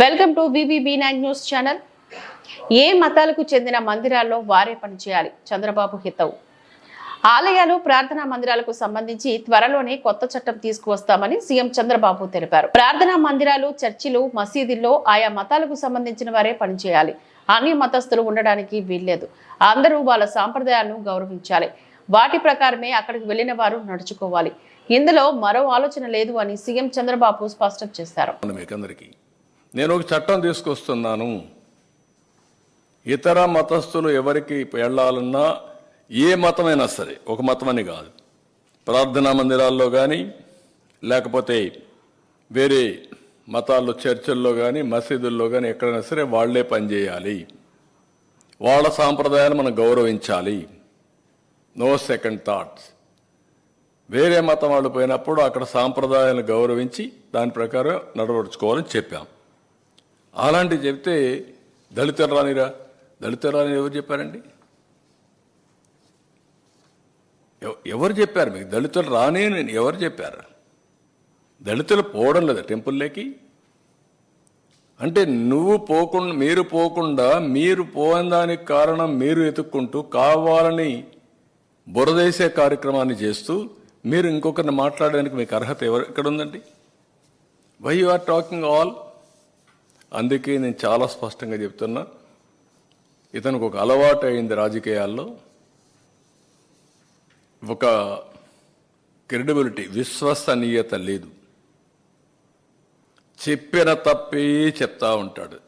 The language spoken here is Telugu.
Welcome to VVB nine news channel. ఏ మతాలకు చెందిన మందిరాల్లో వారే పనిచేయాలి? చంద్రబాబు హితవు. ఆలయాలు ప్రార్థనా మందిరాలకు సంబంధించి త్వరలోనే కొత్త చట్టం తీసుకువస్తామని సీఎం చంద్రబాబు తెలిపారు. ప్రార్థనా మందిరాలు చర్చిలు మసీదుల్లో ఆయా మతాలకు సంబంధించిన వారే పనిచేయాలి. అన్ని మతస్థులు ఉండడానికి వీల్లేదు. అందరూ వాళ్ళ సాంప్రదాయాలను గౌరవించాలి. వాటి ప్రకారమే అక్కడికి వెళ్ళిన వారు నడుచుకోవాలి. ఇందులో మరో ఆలోచన లేదు అని సీఎం చంద్రబాబు స్పష్టం చేశారు. నేను ఒక చట్టం తీసుకొస్తున్నాను. ఇతర మతస్థులు ఎవరికి వెళ్ళాలన్నా ఏ మతమైనా సరే ఒక మతం అని కాదు. ప్రార్థనా మందిరాల్లో కానీ లేకపోతే వేరే మతాల్లో చర్చల్లో కానీ మసీదుల్లో కానీ ఎక్కడైనా సరే వాళ్ళే పనిచేయాలి వాళ్ళ సాంప్రదాయాలు మనం గౌరవించాలి. No second thoughts. వేరే మతం వాళ్ళు పోయినప్పుడు అక్కడ సాంప్రదాయాలను గౌరవించి దాని ప్రకారం నడవడుచుకోవాలని చెప్పాం. అలాంటివి చెప్తే దళితులు రానిరా? దళితులు రాని ఎవరు చెప్పారండి? ఎవ- ఎవరు చెప్పారు? మీకు దళితులు రాని నేను ఎవరు చెప్పారు? దళితులు పోవడం లేదా టెంపుల్లోకి అంటే నువ్వు పోకుండా మీరు పోకుండా మీరు పోయిన దానికి కారణం మీరు ఎతుక్కుంటూ కావాలని బురదేసే కార్యక్రమాన్ని చేస్తూ మీరు ఇంకొకరిని మాట్లాడడానికి మీకు అర్హత ఎవరు ఎక్కడ ఉందండి why you are talking all అందుకే నేను చాలా స్పష్టంగా చెప్తున్నా ఇతనికి ఒక అలవాటు అయింది రాజకీయాల్లో. ఒక క్రెడిబిలిటీ విశ్వసనీయత లేదు. చెప్పిన తప్పే చెప్తా ఉంటాడు.